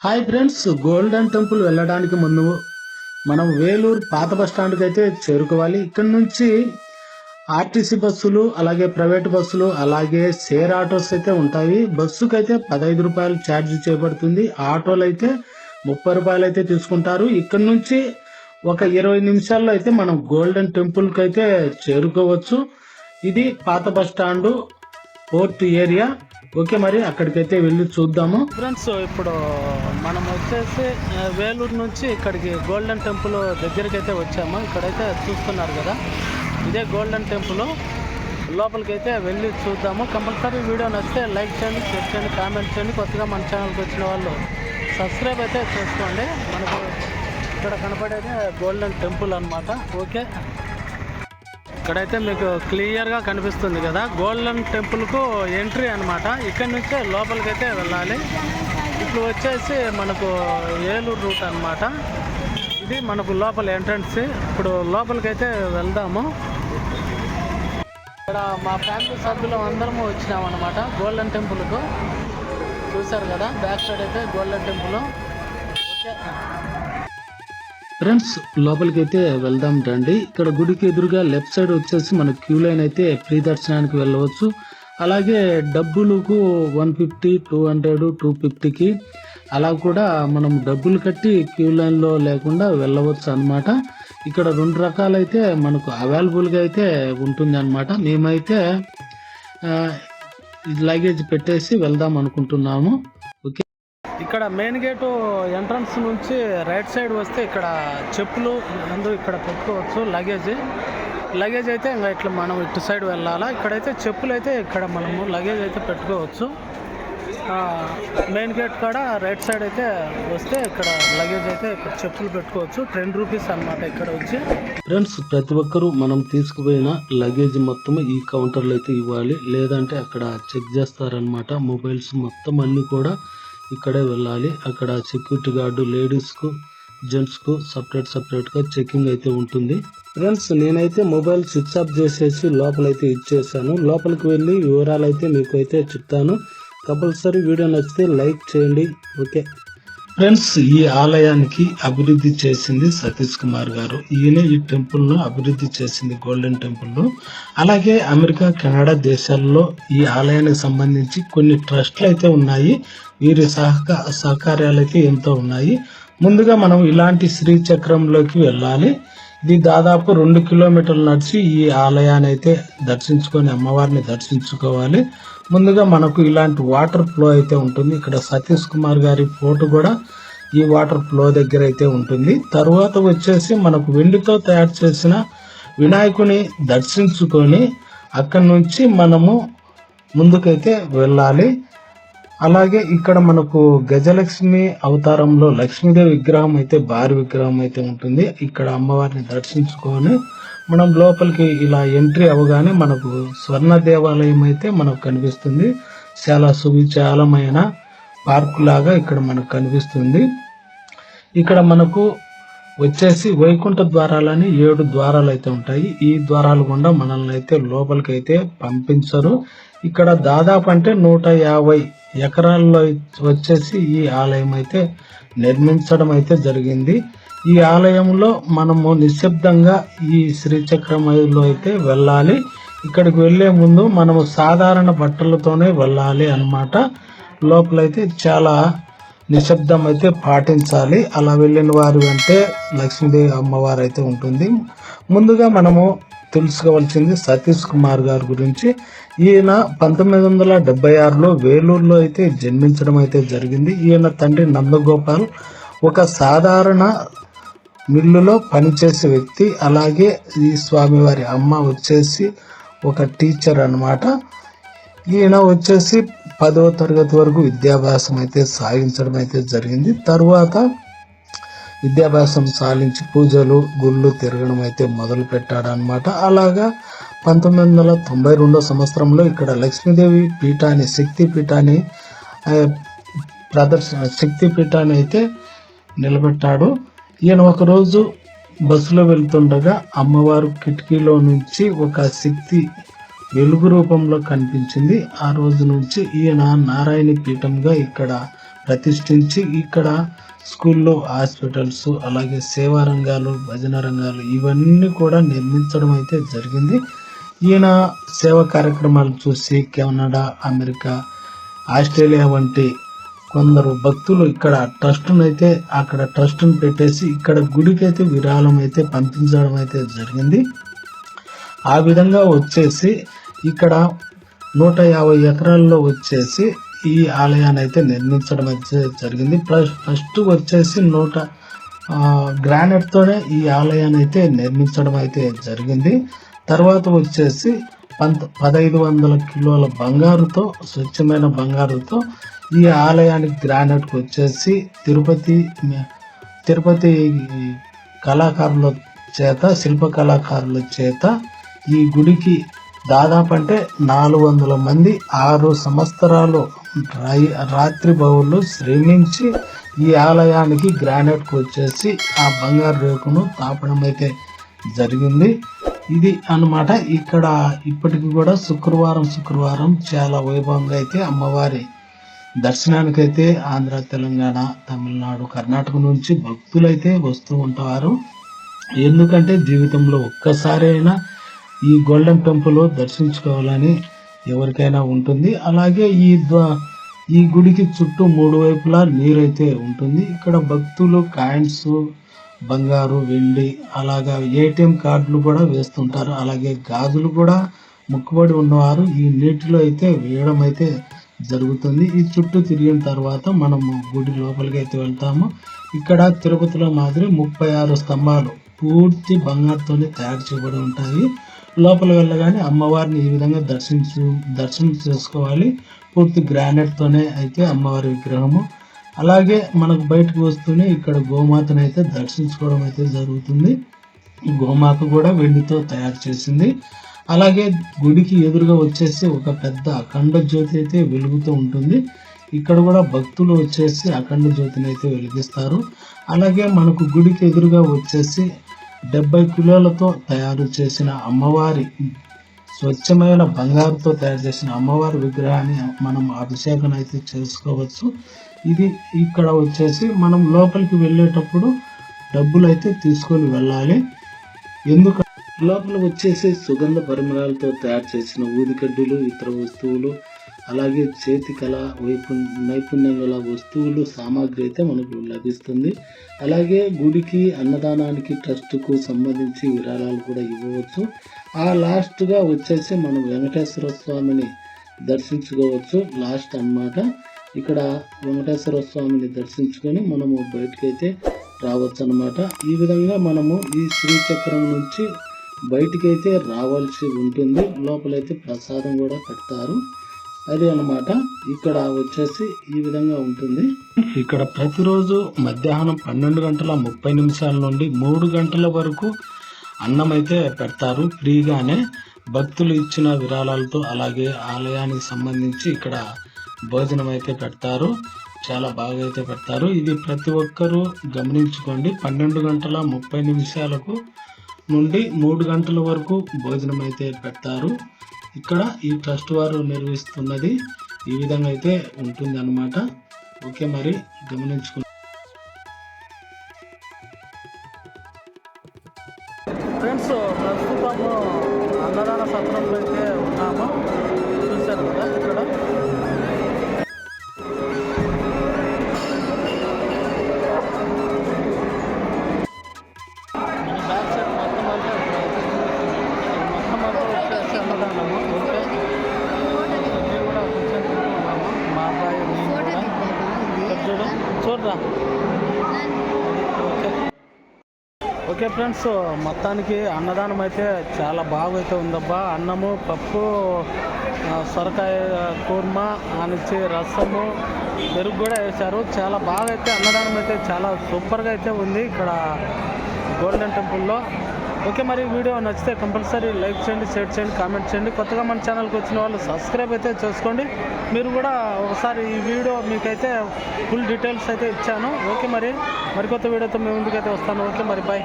Hi friends golden temple వెళ్ళడానికి ముందు మనం వేలూరు పాత బస్ స్టాండ్కి అయితే చేరుకోవాలి. ఇక్కడ నుంచి ఆర్టీసీ బస్సులు అలాగే ప్రైవేట్ బస్సులు అలాగే షేర్ ఆటోస్ అయితే ఉంటాయి. బస్సుకి అయితే పదహైదు రూపాయలు ఛార్జ్ చేయబడుతుంది. ఆటోలు అయితే ముప్పై రూపాయలు అయితే తీసుకుంటారు. ఇక్కడ నుంచి ఒక ఇరవై నిమిషాల్లో అయితే మనం గోల్డెన్ టెంపుల్కి అయితే చేరుకోవచ్చు. ఇది పాత bus stand port area. Okay మరి అక్కడికైతే వెళ్ళి చూద్దాము. ఫ్రెండ్స్ ఇప్పుడు మనం వచ్చేసి వేలూరు నుంచి ఇక్కడికి గోల్డెన్ టెంపుల్ దగ్గరికి అయితే వచ్చాము. ఇక్కడైతే చూస్తున్నారు కదా ఇదే గోల్డెన్ టెంపుల్. లోపలికి అయితే వెళ్ళి చూద్దాము. కంపల్సరీ వీడియో నచ్చితే లైక్ చేయండి షేర్ చేయండి కామెంట్ చేయండి. కొత్తగా మన ఛానల్కి వచ్చిన వాళ్ళు సబ్స్క్రైబ్ అయితే చేసుకోండి. మనకు ఇక్కడ కనపడేది గోల్డెన్ టెంపుల్ అన్నమాట. ఓకే? ఇక్కడైతే మీకు క్లియర్గా కనిపిస్తుంది కదా. గోల్డెన్ టెంపుల్కు ఎంట్రీ అన్నమాట. ఇక్కడ నుంచే లోపలికి అయితే వెళ్ళాలి. ఇప్పుడు వచ్చేసి మనకు ఏలూరు రూట్ అన్నమాట. ఇది మనకు లోపల ఎంట్రన్స్. ఇప్పుడు లోపలికి అయితే వెళ్దాము. ఇక్కడ మా ఫ్యామిలీ సభ్యులు అందరము వచ్చినాం అనమాట గోల్డెన్ టెంపుల్కు. చూశారు కదా బ్యాక్ సైడ్ అయితే గోల్డెన్ టెంపుల్. ఓకే. ఫ్రెండ్స్ లోపలికి అయితే వెళ్దాం రండి. ఇక్కడ గుడికి ఎదురుగా లెఫ్ట్ సైడ్ వచ్చేసి మన క్యూ లైన్ అయితే ఫ్రీ దర్శనానికి వెళ్ళవచ్చు. అలాగే డబ్బులకు one fifty two hundred two ఫిఫ్టీకి అలా కూడా మనం డబ్బులు కట్టి క్యూ లైన్లో లేకుండా వెళ్ళవచ్చు అన్నమాట. ఇక్కడ రెండు రకాలైతే మనకు అవైలబుల్గా అయితే ఉంటుంది అనమాట మేమైతే లగేజ్ పెట్టేసి వెళ్దాం అనుకుంటున్నాము. ఇక్కడ మెయిన్ గేటు ఎంట్రన్స్ నుంచి రైట్ సైడ్ వస్తే ఇక్కడ చెప్పులు అందరూ ఇక్కడ పెట్టుకోవచ్చు లగేజ్ లగేజ్ అయితే ఇంకా ఇట్లా మనం ఇటు సైడ్ వెళ్ళాలా? ఇక్కడైతే చెప్పులు అయితే ఇక్కడ మనము లగేజ్ అయితే పెట్టుకోవచ్చు. ఆ, మెయిన్ గేట్ కాడ రైట్ సైడ్ అయితే వస్తే ఇక్కడ లగేజ్ అయితే ఇక్కడ చెప్పులు పెట్టుకోవచ్చు. టెన్ రూపీస్ అన్నమాట ఇక్కడ వచ్చి. ఫ్రెండ్స్ ప్రతి ఒక్కరూ మనం తీసుకుపోయిన లగేజ్ మొత్తం ఈ కౌంటర్లో అయితే ఇవ్వాలి. లేదంటే అక్కడ చెక్ చేస్తారనమాట మొబైల్స్ మొత్తం అన్ని కూడా ఇక్కడే వెళ్ళాలి. అక్కడ సెక్యూరిటీ గార్డు లేడీస్కు జెంట్స్కు సపరేట్ సపరేట్గా చెకింగ్ అయితే ఉంటుంది. ఫ్రెండ్స్ నేనైతే మొబైల్ స్విచ్ ఆఫ్ చేసేసి లోపలైతే ఇచ్చేసాను. లోపలికి వెళ్ళి వివరాలు అయితే మీకు అయితే చెప్తాను. కంపల్సరీ వీడియో నచ్చితే లైక్ చేయండి. ఓకే. ఫ్రెండ్స్ ఈ ఆలయానికి అభివృద్ధి చేసింది సతీష్ కుమార్ గారు. ఈయన ఈ టెంపుల్ను అభివృద్ధి చేసింది గోల్డెన్ టెంపుల్ను. అలాగే అమెరికా కెనడా దేశాల్లో ఈ ఆలయానికి సంబంధించి కొన్ని ట్రస్ట్లు అయితే ఉన్నాయి. వీరి సహక సహకార్యాలు అయితే ఎంతో ఉన్నాయి. ముందుగా మనం ఇలాంటి శ్రీచక్రంలోకి వెళ్ళాలి. ఇది దాదాపు రెండు కిలోమీటర్లు నడిచి ఈ ఆలయాన్ని అయితే దర్శించుకొని అమ్మవారిని దర్శించుకోవాలి. ముందుగా మనకు ఇలాంటి వాటర్ ఫ్లో అయితే ఉంటుంది. ఇక్కడ సతీష్ కుమార్ గారి ఫోటో కూడా ఈ వాటర్ ఫ్లో దగ్గర అయితే ఉంటుంది. తరువాత వచ్చేసి మనకు వెండితో తయారు చేసిన వినాయకుని దర్శించుకొని అక్కడి నుంచి మనము ముందుకైతే వెళ్ళాలి. అలాగే ఇక్కడ మనకు గజలక్ష్మి అవతారంలో లక్ష్మీదేవి విగ్రహం అయితే భారీ విగ్రహం అయితే ఉంటుంది. ఇక్కడ అమ్మవారిని దర్శించుకొని మనం లోపలికి ఇలా ఎంట్రీ అవగానే మనకు స్వర్ణ దేవాలయం అయితే మనకు కనిపిస్తుంది. చాలా సువిశాలమైన పార్కు లాగా ఇక్కడ మనకు కనిపిస్తుంది. ఇక్కడ మనకు వచ్చేసి వైకుంఠ ద్వారాలని ఏడు ద్వారాలు అయితే ఉంటాయి. ఈ ద్వారాలు గుండా మనల్ని అయితే లోపలికి అయితే పంపించరు. ఇక్కడ దాదాపు అంటే నూట యాభై ఎకరాల్లో వచ్చేసి ఈ ఆలయం అయితే నిర్మించడం అయితే జరిగింది. ఈ ఆలయంలో మనము నిశ్శబ్దంగా ఈ శ్రీచక్రమలో అయితే వెళ్ళాలి. ఇక్కడికి వెళ్ళే ముందు మనము సాధారణ బట్టలతోనే వెళ్ళాలి అన్నమాట. లోపలైతే చాలా నిశ్శబ్దం అయితే పాటించాలి. అలా వెళ్ళిన వారు అంటే లక్ష్మీదేవి అమ్మవారు అయితే ఉంటుంది. ముందుగా మనము తెలుసుకోవాల్సింది సతీష్ కుమార్ గారి గురించి. ఈయన పంతొమ్మిది వందల డెబ్బై ఆరులో వేలూరులో అయితే జన్మించడం అయితే జరిగింది. ఈయన తండ్రి నందగోపాల్ ఒక సాధారణ మిల్లులో పనిచేసే వ్యక్తి. అలాగే ఈ స్వామివారి అమ్మ వచ్చేసి ఒక టీచర్ అన్నమాట. ఈయన వచ్చేసి పదవ తరగతి వరకు విద్యాభ్యాసం అయితే సాగించడం అయితే జరిగింది. తరువాత విద్యాభ్యాసం సాధించి పూజలు గుళ్ళు తిరగడం అయితే మొదలు పెట్టాడనమాట అలాగా పంతొమ్మిది వందల తొంభై రెండో సంవత్సరంలో ఇక్కడ లక్ష్మీదేవి పీఠాన్ని శక్తి పీఠాన్ని ప్రదర్శన శక్తి పీఠాన్ని అయితే నిలబెట్టాడు. ఈయన ఒకరోజు బస్సులో వెళ్తుండగా అమ్మవారు కిటికీలో నుంచి ఒక శక్తి వెలుగు రూపంలో కనిపించింది. ఆ రోజు నుంచి ఈయన నారాయణ పీఠంగా ఇక్కడ ప్రతిష్ఠించి ఇక్కడ స్కూల్లో హాస్పిటల్స్ అలాగే సేవా రంగాలు భజన రంగాలు ఇవన్నీ కూడా నిర్మించడం అయితే జరిగింది. ఈయన సేవా కార్యక్రమాలు చూసి కెనడా అమెరికా ఆస్ట్రేలియా వంటి కొందరు భక్తులు ఇక్కడ ట్రస్ట్ను అయితే అక్కడ ట్రస్ట్ను పెట్టేసి ఇక్కడ గుడికి అయితే విరాళం అయితే పంపించడం అయితే జరిగింది. ఆ విధంగా వచ్చేసి ఇక్కడ నూట యాభై ఎకరాల్లో వచ్చేసి ఈ ఆలయాన్ని అయితే నిర్మించడం అయితే జరిగింది. ప్లస్ ఫస్ట్ వచ్చేసి నూట గ్రానైట్తోనే ఈ ఆలయాన్ని అయితే నిర్మించడం అయితే జరిగింది. తర్వాత వచ్చేసి పంత పదహైదు వందల కిలోల బంగారుతో స్వచ్ఛమైన బంగారుతో ఈ ఆలయానికి గ్రానైట్కి వచ్చేసి తిరుపతి తిరుపతి కళాకారుల చేత శిల్ప కళాకారుల చేత ఈ గుడికి దాదాపు అంటే నాలుగు వందల మంది ఆరు సంవత్సరాలు రాత్రి బౌళ్ళు శ్రమించి ఈ ఆలయానికి గ్రానైట్ వచ్చేసి ఆ బంగారు రేకును తాపడం అయితే జరిగింది. ఇది అన్నమాట. ఇక్కడ ఇప్పటికి కూడా శుక్రవారం శుక్రవారం చాలా వైభవంగా అయితే అమ్మవారి దర్శనానికైతే ఆంధ్ర తెలంగాణ తమిళనాడు కర్ణాటక నుంచి భక్తులైతే వస్తూ ఉంటారు. ఎందుకంటే జీవితంలో ఒక్కసారైనా ఈ గోల్డెన్ టెంపుల్ దర్శించుకోవాలని ఎవరికైనా ఉంటుంది. అలాగే ఈ ద్వా- ఈ గుడికి చుట్టూ మూడు వైపులా నీరైతే ఉంటుంది. ఇక్కడ భక్తులు కాయిన్స్ బంగారు వెండి అలాగా ఏటీఎం కార్డులు కూడా వేస్తుంటారు. అలాగే గాజులు కూడా ముక్కుబడి ఉన్నవారు ఈ నీటిలో అయితే వేయడం అయితే జరుగుతుంది. ఈ చుట్టూ తిరిగిన తర్వాత మనము గుడి లోపలికి అయితే వెళ్తాము. ఇక్కడ తిరుపతిలో మాదిరి ముప్పై ఆరు స్తంభాలు పూర్తి బంగారుతోనే తయారు చేయబడి ఉంటాయి. లోపల వెళ్ళగానే అమ్మవారిని ఈ విధంగా దర్శించు దర్శనం చేసుకోవాలి. పూర్తి గ్రానైట్తోనే అయితే అమ్మవారి విగ్రహము. అలాగే మనకు బయటకు వస్తూనే ఇక్కడ గోమాతను అయితే దర్శించుకోవడం అయితే జరుగుతుంది. గోమాత కూడా వెండితో తయారు చేసింది. అలాగే గుడికి ఎదురుగా వచ్చేసి ఒక పెద్ద అఖండ జ్యోతి అయితే వెలుగుతూ ఉంటుంది. ఇక్కడ కూడా భక్తులు వచ్చేసి అఖండ జ్యోతిని అయితే వెలిగిస్తారు. అలాగే మనకు గుడికి ఎదురుగా వచ్చేసి డెబ్బై కిలోలతో తయారు చేసిన అమ్మవారి స్వచ్ఛమైన బంగారుతో తయారు చేసిన అమ్మవారి విగ్రహాన్ని మనం అభిషేకం అయితే చేసుకోవచ్చు. ఇది ఇక్కడ వచ్చేసి మనం లోపలికి వెళ్ళేటప్పుడు డబ్బులు అయితే తీసుకొని వెళ్ళాలి. ఎందుకంటే లోపల వచ్చేసి సుగంధ పరిమళాలతో తయారు చేసిన ఊదికడ్డీలు ఇతర వస్తువులు అలాగే చేతి కళ వైపు నైపుణ్యం గల వస్తువులు సామాగ్రి అయితే మనకు లభిస్తుంది. అలాగే గుడికి అన్నదానానికి ట్రస్ట్కు సంబంధించి విరాళాలు కూడా ఇవ్వవచ్చు. ఆ లాస్ట్గా వచ్చేసి మనం వెంకటేశ్వర స్వామిని దర్శించుకోవచ్చు. లాస్ట్ అన్నమాట. ఇక్కడ వెంకటేశ్వర స్వామిని దర్శించుకొని మనము బయటకైతే రావచ్చు అన్నమాట ఈ విధంగా మనము ఈ శ్రీచక్రం నుంచి బయటికైతే రావాల్సి ఉంటుంది. లోపలైతే ప్రసాదం కూడా పెడతారు అదే అన్నమాట. ఇక్కడ వచ్చేసి ఈ విధంగా ఉంటుంది. ఇక్కడ ప్రతిరోజు మధ్యాహ్నం పన్నెండు గంటల ముప్పై నిమిషాల నుండి మూడు గంటల వరకు అన్నం అయితే పెడతారు. ఫ్రీగానే భక్తులు ఇచ్చిన విరాళాలతో అలాగే ఆలయానికి సంబంధించి ఇక్కడ భోజనం అయితే పెడతారు. చాలా బాగా అయితే పెడతారు. ఇది ప్రతి ఒక్కరూ గమనించుకోండి. పన్నెండు గంటల ముప్పై నిమిషాలకు నుండి మూడు గంటల వరకు భోజనం అయితే పెడతారు. ఇక్కడ ఈ ట్రస్ట్ వారు నిర్వహిస్తున్నది ఈ విధంగా అయితే ఉంటుంది అనమాట ఓకే మరి గమనించుకో చూడు చూడరా. ఓకే. ఓకే ఫ్రెండ్స్ మొత్తానికి అన్నదానం అయితే చాలా బాగా అయితే ఉందబ్బా. అన్నము పప్పు సొరకాయ కూర్మా ఆనిచ్చి రసము పెరుగు కూడా వేశారు. చాలా బాగా అయితే అన్నదానం అయితే చాలా సూపర్గా అయితే ఉంది. ఇక్కడ గోల్డెన్ టెంపుల్లో. ఓకే మరి వీడియో నచ్చితే కంపల్సరీ లైక్ చేయండి షేర్ చేయండి కామెంట్ చేయండి. కొత్తగా మన ఛానల్కి వచ్చిన వాళ్ళు సబ్స్క్రైబ్ అయితే చేసుకోండి. మీరు కూడా ఒకసారి ఈ వీడియో మీకైతే ఫుల్ డీటెయిల్స్ అయితే ఇచ్చాను. ఓకే మరి మరికొత్త వీడియోతో మేము ముందుకైతే వస్తాను. ఓకే మరి బాయ్.